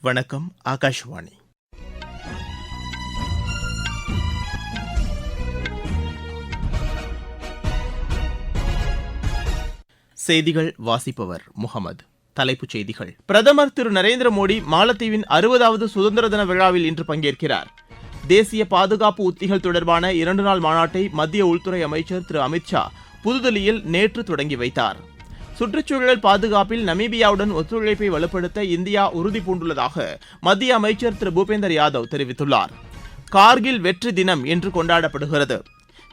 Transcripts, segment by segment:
வணக்கம் ஆகாஷ்வாணி. செய்திகள் வாசிப்பவர் முகமது. தலைப்புச் செய்திகள். பிரதமர் திரு நரேந்திர மோடி மாலத்தீவின் அறுபதாவது சுதந்திர தின விழாவில் இன்று பங்கேற்கிறார். தேசிய பாதுகாப்பு உத்திகள் தொடர்பான இரண்டு நாள் மாநாட்டை மத்திய உள்துறை அமைச்சர் திரு அமித் ஷா புதுதில்லியில் நேற்று தொடங்கி வைத்தார். சுற்றுச்சூழல் பாதுகாப்பில் நமீபியாவுடன் ஒத்துழைப்பை வலுப்படுத்த இந்தியா உறுதி பூண்டுள்ளதாக மத்திய அமைச்சர் திரு பூபேந்தர் யாதவ் தெரிவித்துள்ளார். கார்கில் வெற்றி தினம் இன்று கொண்டாடப்படுகிறது.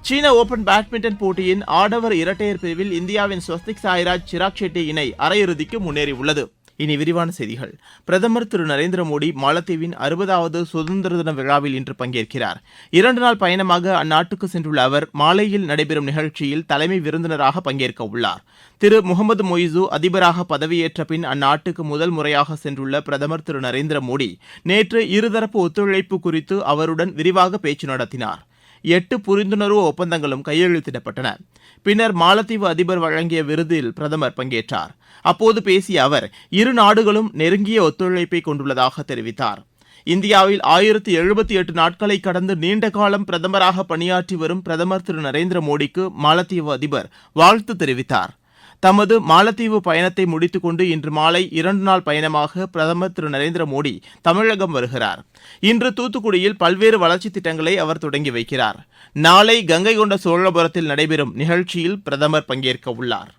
சீன ஓபன் பேட்மிண்டன் போட்டியின் ஆடவர் இரட்டையர் பிரிவில் இந்தியாவின் ஸ்வஸ்திக் சாய்ராஜ் சிராக் ஷெட்டி இணை அரையிறுதிக்கு முன்னேறியுள்ளது. இனி விரிவான செய்திகள். பிரதமர் திரு நரேந்திர மோடி மாலத்தீவின் அறுபதாவது சுதந்திர தின விழாவில் இன்று பங்கேற்கிறார். இரண்டு நாள் பயணமாக அந்நாட்டுக்கு சென்றுள்ள அவர் மாலையில் நடைபெறும் நிகழ்ச்சியில் தலைமை விருந்தினராக பங்கேற்க உள்ளார். திரு முகமது மொய்சு அதிபராக பதவியேற்ற பின் அந்நாட்டுக்கு முதல் முறையாக சென்றுள்ள பிரதமர் திரு நரேந்திர மோடி நேற்று இருதரப்பு ஒத்துழைப்பு குறித்து அவருடன் விரிவாக பேச்சு நடத்தினார். எட்டு புரிந்துணர்வு ஒப்பந்தங்களும் கையெழுத்திடப்பட்டன. பின்னர் மாலத்தீவு அதிபர் வழங்கிய விருதில் பிரதமர் பங்கேற்றார். அப்போது பேசிய அவர் இரு நாடுகளும் நெருங்கிய ஒத்துழைப்பை கொண்டுள்ளதாக தெரிவித்தார். இந்தியாவில் ஆயிரத்தி எழுபத்தி எட்டு நாட்களை கடந்து நீண்ட காலம் பிரதமராக பணியாற்றி வரும் பிரதமர் திரு நரேந்திர மோடிக்கு மாலத்தீவு அதிபர் வாழ்த்து தெரிவித்தார். தமது மாலத்தீவு பயணத்தை முடித்துக்கொண்டு இன்று மாலை இரண்டு நாள் பயணமாக பிரதமர் திரு நரேந்திர மோடி தமிழகம் வருகிறார். இன்று தூத்துக்குடியில் பல்வேறு வளர்ச்சித் திட்டங்களை அவர் தொடங்கி வைக்கிறார். நாளை கங்கை கொண்ட சோழபுரத்தில் நடைபெறும் நிகழ்ச்சியில் பிரதமர் பங்கேற்க உள்ளார்.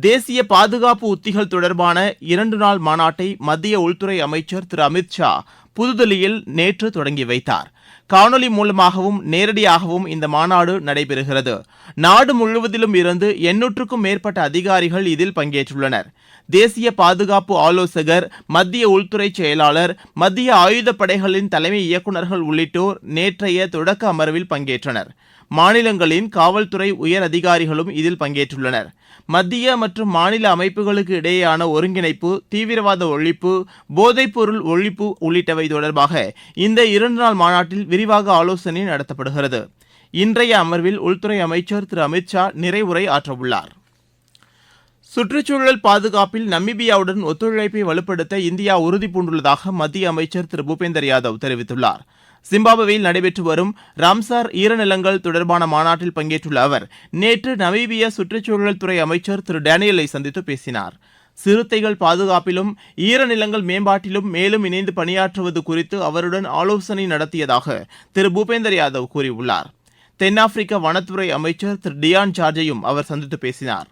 தேசிய பாதுகாப்பு உத்திகள் தொடர்பான இரண்டு நாள் மாநாட்டை மத்திய உள்துறை அமைச்சர் திரு அமித் ஷா புதுதில்லியில் நேற்று தொடங்கி வைத்தார். காணொலி மூலமாகவும் நேரடியாகவும் இந்த மாநாடு நடைபெறுகிறது. நாடு முழுவதிலும் இருந்து எண்ணூற்றுக்கும் மேற்பட்ட அதிகாரிகள் இதில் பங்கேற்றுள்ளனர். தேசிய பாதுகாப்பு ஆலோசகர் மத்திய உள்துறை செயலாளர் மத்திய ஆயுதப்படைகளின் தலைமை இயக்குநர்கள் உள்ளிட்டோர் நேற்றைய தொடக்க அமர்வில் பங்கேற்றனர். மாநிலங்களின் காவல்துறை உயர் அதிகாரிகளும் இதில் பங்கேற்றுள்ளனர். மத்திய மற்றும் மாநில அமைப்புகளுக்கு இடையேயான ஒருங்கிணைப்பு தீவிரவாத ஒழிப்பு போதைப்பொருள் ஒழிப்பு உள்ளிட்டவை தொடர்பாக இந்த இரண்டு நாள் மாநாட்டில் விரிவாக ஆலோசனை நடத்தப்படுகிறது. இன்றைய அமர்வில் உள்துறை அமைச்சர் திரு. அமித்ஷா நிறைவுரை ஆற்றவுள்ளார். சுற்றுச்சூழல் பாதுகாப்பில் நமீபியாவுடன் ஒத்துழைப்பை வலுப்படுத்த இந்தியா உறுதி பூண்டுள்ளதாக மத்திய அமைச்சர் திரு. பூபேந்தர் யாதவ் தெரிவித்துள்ளார். ஜிம்பாப்வேயில் நடைபெற்று வரும் ராம்சார் ஈரநிலங்கள் தொடர்பான மாநாட்டில் பங்கேற்றுள்ள அவர் நேற்று நமீபிய சுற்றுச்சூழல் துறை அமைச்சர் திரு. டேனியலை சந்தித்து பேசினார். சிறுத்தைகள் பாதுகாப்பிலும் ஈரநிலங்கள் மேம்பாட்டிலும் மேலும் இணைந்து பணியாற்றுவது குறித்து அவருடன் ஆலோசனை நடத்தியதாக திரு. பூபேந்தர் யாதவ் கூறியுள்ளார். தென்னாப்பிரிக்க வனத்துறை அமைச்சர் திரு. டியான் ஜார்ஜையும் அவர் சந்தித்து பேசினார்.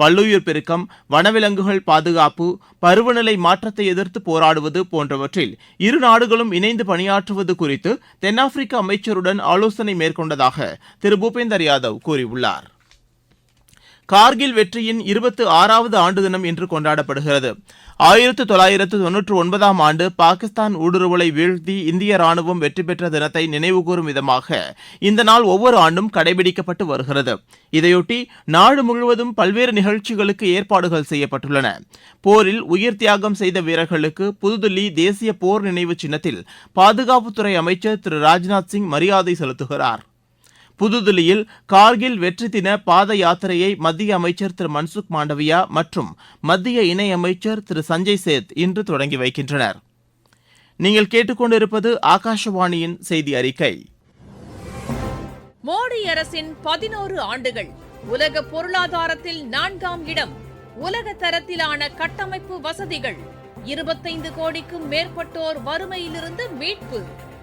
பல்லுயிர் பெருக்கம் வனவிலங்குகள் பாதுகாப்பு பருவநிலை மாற்றத்தை எதிர்த்து போராடுவது போன்றவற்றில் இரு நாடுகளும் இணைந்து பணியாற்றுவது குறித்து தென்னாப்பிரிக்க அமைச்சருடன் ஆலோசனை மேற்கொண்டதாக திரு. பூபேந்தர் யாதவ் கூறியுள்ளார். கார்கில் வெற்றியின் இருபத்து ஆறாவது ஆண்டு தினம் இன்று கொண்டாடப்படுகிறது. ஆயிரத்து தொள்ளாயிரத்து தொன்னூற்று ஒன்பதாம் ஆண்டு பாகிஸ்தான் ஊடுருவலை வீழ்த்தி இந்திய ராணுவம் வெற்றி பெற்ற தினத்தை நினைவுகூரும் விதமாக இந்த நாள் ஒவ்வொரு ஆண்டும் கடைபிடிக்கப்பட்டு வருகிறது. இதையொட்டி நாடு முழுவதும் பல்வேறு நிகழ்ச்சிகளுக்கு ஏற்பாடுகள் செய்யப்பட்டுள்ளன. போரில் உயிர் தியாகம் செய்த வீரர்களுக்கு புதுதில்லி தேசிய போர் நினைவு சின்னத்தில் பாதுகாப்புத்துறை அமைச்சர் திரு ராஜ்நாத் சிங் மரியாதை செலுத்துகிறார். புதுதில்லியில் கார்கில் வெற்றி தின பாத யாத்திரையை மத்திய அமைச்சர் திரு மன்சுக் மாண்டவியா மற்றும் மத்திய இணையமைச்சர் திரு சஞ்சய் சேத் இன்று தொடங்கி வைக்கின்றனர். நீங்கள் கேட்டுக்கொண்டிருப்பது ஆகாஷவாணியின் செய்தி அறிக்கை. மோடி அரசின் பதினோரு ஆண்டுகள் உலக பொருளாதாரத்தில் நான்காம் இடம் உலக தரத்திலான கட்டமைப்பு வசதிகள் இருபத்தைந்து கோடிக்கும் மேற்பட்டோர் வறுமையிலிருந்து மீட்பு.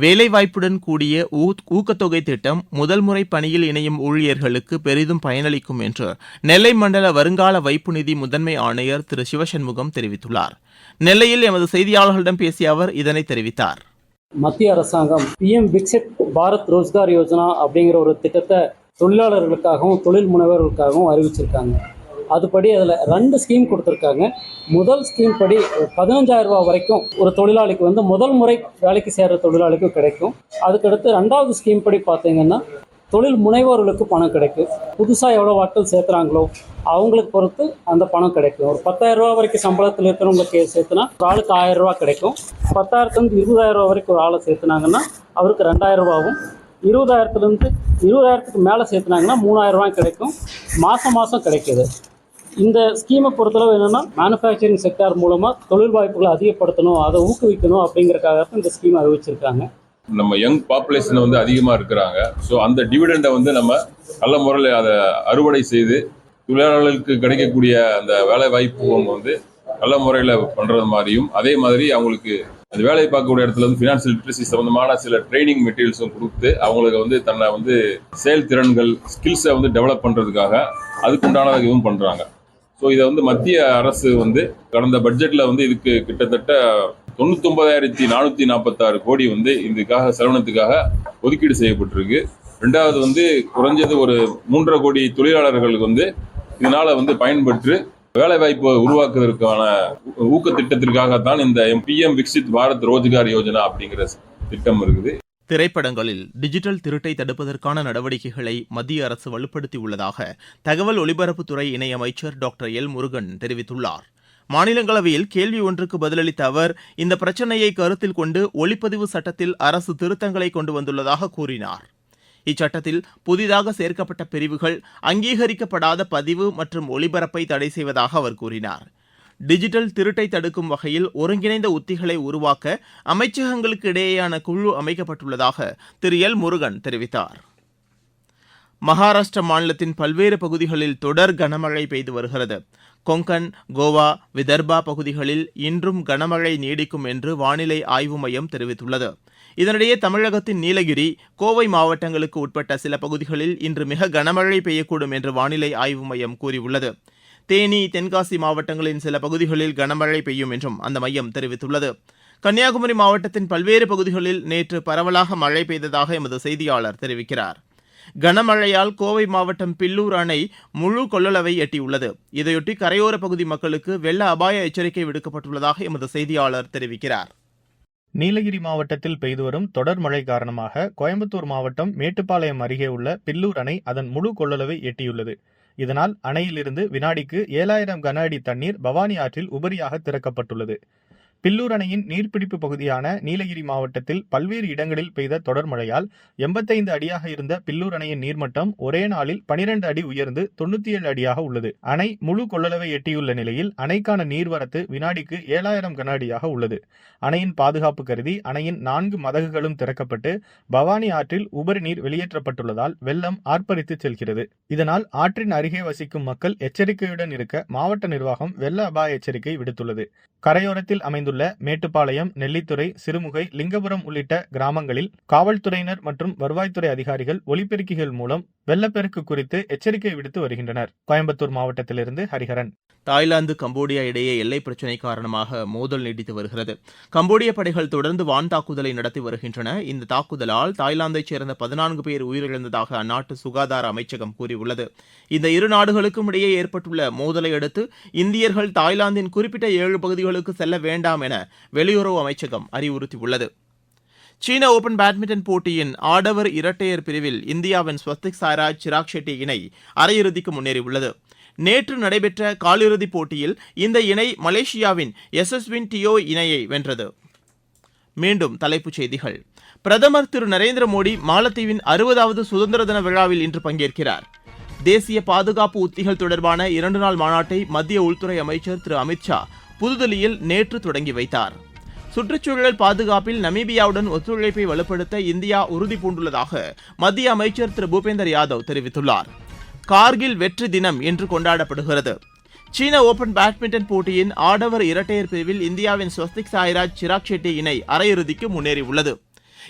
வேலைவாய்ப்புடன் கூடிய ஊ- ஊக்கத்தொகை திட்டம் முதல் முறை பணியில் இணையும் ஊழியர்களுக்கு பெரிதும் பயனளிக்கும் என்று நெல்லை மண்டல வருங்கால வைப்பு நிதி முதன்மை ஆணையர் திரு. சிவசண்முகம் தெரிவித்துள்ளார். நெல்லையில் எமது செய்தியாளர்களிடம் பேசிய அவர் இதனை தெரிவித்தார். மத்திய அரசாங்கம் பிஎம் விக்சிட் பாரத் ரோஜ்கார் யோஜனா அப்படிங்கிற ஒரு திட்டத்தை தொழிலாளர்களுக்காகவும் தொழில் முனைவர்களுக்காகவும் அறிவிச்சிருக்காங்க. அதுபடி அதில் ரெண்டு ஸ்கீம் கொடுத்துருக்காங்க. முதல் ஸ்கீம் படி பதினஞ்சாயிரம் ரூபா வரைக்கும் ஒரு தொழிலாளிக்கு வந்து முதல் முறை வேலைக்கு சேர்கிற தொழிலாளிக்கும் கிடைக்கும். அதுக்கடுத்து ரெண்டாவது ஸ்கீம் படி பார்த்தீங்கன்னா தொழில் முனைவோர்களுக்கு பணம் கிடைக்கும். புதுசாக எவ்வளோ ஆட்கள் சேர்த்துறாங்களோ அவங்களுக்கு பொறுத்து அந்த பணம் கிடைக்கும். ஒரு பத்தாயிரம் ரூபா வரைக்கும் சம்பளத்தில் இருக்கிறவங்களுக்கு சேர்த்துனா ஒரு ஆளுக்கு ஆயிரம் ரூபா கிடைக்கும். பத்தாயிரத்துலேருந்து இருபதாயிரம் ரூபா வரைக்கும் ஒரு ஆளை சேர்த்துனாங்கன்னா அவருக்கு ரெண்டாயிரம் ரூபாவும் இருபதாயிரத்துலேருந்து இருபதாயிரத்துக்கு மேலே சேர்த்துனாங்கன்னா மூணாயிரம் ரூபாய் கிடைக்கும். மாதம் மாதம் கிடைக்கிது. இந்த ஸ்கீமை பொறுத்தளவு என்னென்னா மேனுஃபேக்சரிங் செக்டார் மூலமாக தொழில் வாய்ப்புகளை அதிகப்படுத்தணும் அதை ஊக்குவிக்கணும் அப்படிங்கறக்காக தான் இந்த ஸ்கீம் அறிவிச்சிருக்காங்க. நம்ம யங் பாப்புலேஷன் வந்து அதிகமாக இருக்கிறாங்க. ஸோ அந்த டிவிடெண்டை வந்து நம்ம நல்ல முறையில் அதை அறுவடை செய்து தொழிலாளர்களுக்கு கிடைக்கக்கூடிய அந்த வேலை அவங்க வந்து நல்ல முறையில் பண்ணுறது மாதிரியும் அதே மாதிரி அவங்களுக்கு அந்த வேலை பார்க்கக்கூடிய இடத்துல வந்து ஃபினான்ஷியல் லிட்ரஸி சம்மந்தமான சில ட்ரைனிங் மெட்டீரியல்ஸும் கொடுத்து அவங்களுக்கு வந்து தன்னை வந்து செயல்திறன்கள் ஸ்கில்ஸை வந்து டெவலப் பண்ணுறதுக்காக அதுக்குண்டான இதுவும் பண்ணுறாங்க ஸோ இதை வந்து மத்திய அரசு வந்து கடந்த பட்ஜெட்டில் வந்து இதுக்கு கிட்டத்தட்ட தொண்ணூத்தொன்பதாயிரத்தி நானூற்றி நாற்பத்தாறு கோடி வந்து இதுக்காக செலவினத்துக்காக ஒதுக்கீடு செய்யப்பட்டிருக்கு. ரெண்டாவது வந்து குறைஞ்சது ஒரு மூன்றரை கோடி தொழிலாளர்களுக்கு வந்து இதனால வந்து பயன்பெற்று வேலைவாய்ப்பு உருவாக்குவதற்கான ஊக்க திட்டத்திற்காகத்தான் இந்த பிஎம் விக்சித் பாரத் ரோஜ்கார் யோஜனா அப்படிங்கிற திட்டம் இருக்குது. திரைப்படங்களில் டிஜிட்டல் திருட்டை தடுப்பதற்கான நடவடிக்கைகளை மத்திய அரசு வலுப்படுத்தியுள்ளதாக தகவல் ஒலிபரப்புத்துறை இணையமைச்சர் டாக்டர் எல் முருகன் தெரிவித்துள்ளார். மாநிலங்களவையில் கேள்வி ஒன்றுக்கு பதிலளித்த அவர் இந்த பிரச்சனையை கருத்தில் கொண்டு ஒளிப்பதிவு சட்டத்தில் அரசு திருத்தங்களை கொண்டு வந்துள்ளதாக கூறினார். இச்சட்டத்தில் புதிதாக சேர்க்கப்பட்ட பிரிவுகள் அங்கீகரிக்கப்படாத பதிவு மற்றும் ஒளிபரப்பை தடை செய்வதாக அவர் கூறினார். டிஜிட்டல் திருட்டை தடுக்கும் வகையில் ஒருங்கிணைந்த உத்திகளை உருவாக்க அமைச்சகங்களுக்கு இடையேயான குழு அமைக்கப்பட்டுள்ளதாக திரு எல் முருகன் தெரிவித்தார். மகாராஷ்டிர மாநிலத்தின் பல்வேறு பகுதிகளில் தொடர் கனமழை பெய்து வருகிறது. கொங்கன் கோவா விதர்பா பகுதிகளில் இன்றும் கனமழை நீடிக்கும் என்று வானிலை ஆய்வு மையம் தெரிவித்துள்ளது. இதனிடையே தமிழகத்தின் நீலகிரி கோவை மாவட்டங்களுக்கு உட்பட்ட சில பகுதிகளில் இன்று மிக கனமழை பெய்யக்கூடும் என்று வானிலை ஆய்வு மையம் கூறியுள்ளது. தேனி தென்காசி மாவட்டங்களின் சில பகுதிகளில் கனமழை பெய்யும் என்றும் அந்த மையம் தெரிவித்துள்ளது. கன்னியாகுமரி மாவட்டத்தின் பல்வேறு பகுதிகளில் நேற்று பரவலாக மழை பெய்ததாக எமது செய்தியாளர் தெரிவிக்கிறார். கனமழையால் கோவை மாவட்டம் பில்லூர் அணை முழு கொள்ளளவை எட்டியுள்ளது. இதையொட்டி கரையோர பகுதி மக்களுக்கு வெள்ள அபாய எச்சரிக்கை விடுக்கப்பட்டுள்ளதாக எமது செய்தியாளர் தெரிவிக்கிறார். நீலகிரி மாவட்டத்தில் பெய்து வரும் தொடர் மழை காரணமாக கோயம்புத்தூர் மாவட்டம் மேட்டுப்பாளையம் அருகே உள்ள பில்லூர் அணை அதன் முழு கொள்ளளவை எட்டியுள்ளது. இதனால் அணையிலிருந்து வினாடிக்கு ஏழாயிரம் கன அடி தண்ணீர் பவானி ஆற்றில் உபரியாக திறக்கப்பட்டுள்ளது. பில்லூர் அணையின் நீர்பிடிப்பு பகுதியான நீலகிரி மாவட்டத்தில் பல்வேறு இடங்களில் பெய்த தொடர் மழையால் எண்பத்தைந்து அடியாக இருந்த பில்லூர் அணையின் நீர்மட்டம் ஒரே நாளில் பனிரெண்டு அடி உயர்ந்து தொண்ணூத்தி ஏழு அடியாக உள்ளது. அணை முழு கொள்ளளவை எட்டியுள்ள நிலையில் அணைக்கான நீர்வரத்து வினாடிக்கு ஏழாயிரம் கன அடியாக உள்ளது. அணையின் பாதுகாப்பு கருதி அணையின் நான்கு மதகுகளும் திறக்கப்பட்டு பவானி ஆற்றில் உபரி நீர் வெளியேற்றப்பட்டுள்ளதால் வெள்ளம் ஆர்ப்பரித்து செல்கிறது. இதனால் ஆற்றின் அருகே வசிக்கும் மக்கள் எச்சரிக்கையுடன் இருக்க மாவட்ட நிர்வாகம் வெள்ள அபாய எச்சரிக்கை விடுத்துள்ளது. கரையோரத்தில் அமைந்துள்ள மேட்டுப்பாளையம் நெல்லித்துறை சிறுமுகை லிங்கபுரம் உள்ளிட்ட கிராமங்களில் காவல்துறையினர் மற்றும் வருவாய்த்துறை அதிகாரிகள் ஒலிபெருக்கிகள் மூலம் வெள்ளப்பெருக்கு குறித்து எச்சரிக்கை விடுத்து வருகின்றனர். கோயம்புத்தூர் மாவட்டத்திலிருந்து ஹரிஹரன். தாய்லாந்து கம்போடியா இடையே எல்லை பிரச்சினை காரணமாக மோதல் நீடித்து வருகிறது. கம்போடிய படைகள் தொடர்ந்து வான் தாக்குதலை நடத்தி வருகின்றன. இந்த தாக்குதலால் தாய்லாந்தைச் சேர்ந்த பதினான்கு பேர் உயிரிழந்ததாக அந்நாட்டு சுகாதார அமைச்சகம் கூறியுள்ளது. இந்த இரு நாடுகளுக்கும் இடையே ஏற்பட்டுள்ள மோதலை அடுத்து இந்தியர்கள் தாய்லாந்தின் குறிப்பிட்ட ஏழு பகுதிகளுக்கு செல்ல வேண்டாம் என வெளியுறவு அமைச்சகம் அறிவுறுத்தியுள்ளது. சீன ஓபன் பேட்மிண்டன் போட்டியின் ஆடவர் இரட்டையர் பிரிவில் இந்தியாவின் ஸ்வஸ்திக் சாய்ராஜ் சிராக் ஷெட்டி இணை அரையிறுதிக்கு முன்னேறியுள்ளது. நேற்று நடைபெற்ற காலிறுதிப் போட்டியில் இந்த இணை மலேசியாவின் எஸ்எஸ்வின் டியோ இணையை வென்றது. மீண்டும் தலைப்புச் செய்திகள். பிரதமர் திரு நரேந்திர மோடி மாலத்தீவின் அறுபதாவது சுதந்திர தின விழாவில் இன்று பங்கேற்கிறார். தேசிய பாதுகாப்பு உத்திகள் தொடர்பான இரண்டு நாள் மாநாட்டை மத்திய உள்துறை அமைச்சர் திரு அமித்ஷா புதுதில்லியில் நேற்று தொடங்கி வைத்தார். சுற்றுச்சூழல் பாதுகாப்பில் நமீபியாவுடன் ஒத்துழைப்பை வலுப்படுத்த இந்தியா உறுதி பூண்டுள்ளதாக மத்திய அமைச்சர் திரு பூபேந்தர் யாதவ் தெரிவித்துள்ளார். கார்கில் வெற்றி தினம் இன்று கொண்டாடப்படுகிறது. சீன ஓபன் பேட்மிண்டன் போட்டியின் ஆடவர் இரட்டையர் பிரிவில் இந்தியாவின் ஸ்வஸ்திக் சாய்ராஜ் சிராக் ஷெட்டி இணை அரையிறுதிக்கு முன்னேறியுள்ளது.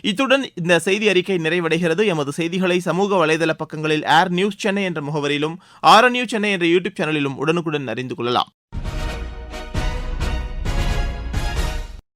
இத்துடன் இந்த செய்தி அறிக்கை நிறைவடைகிறது. எமது செய்திகளை சமூக வலைதள பக்கங்களில் ஏர் நியூஸ் சென்னை என்ற முகவரியிலும் ஆர் நியூஸ் சென்னை என்ற யூடியூப் சேனலிலும் உடனுக்குடன் அறிந்து கொள்ளலாம்.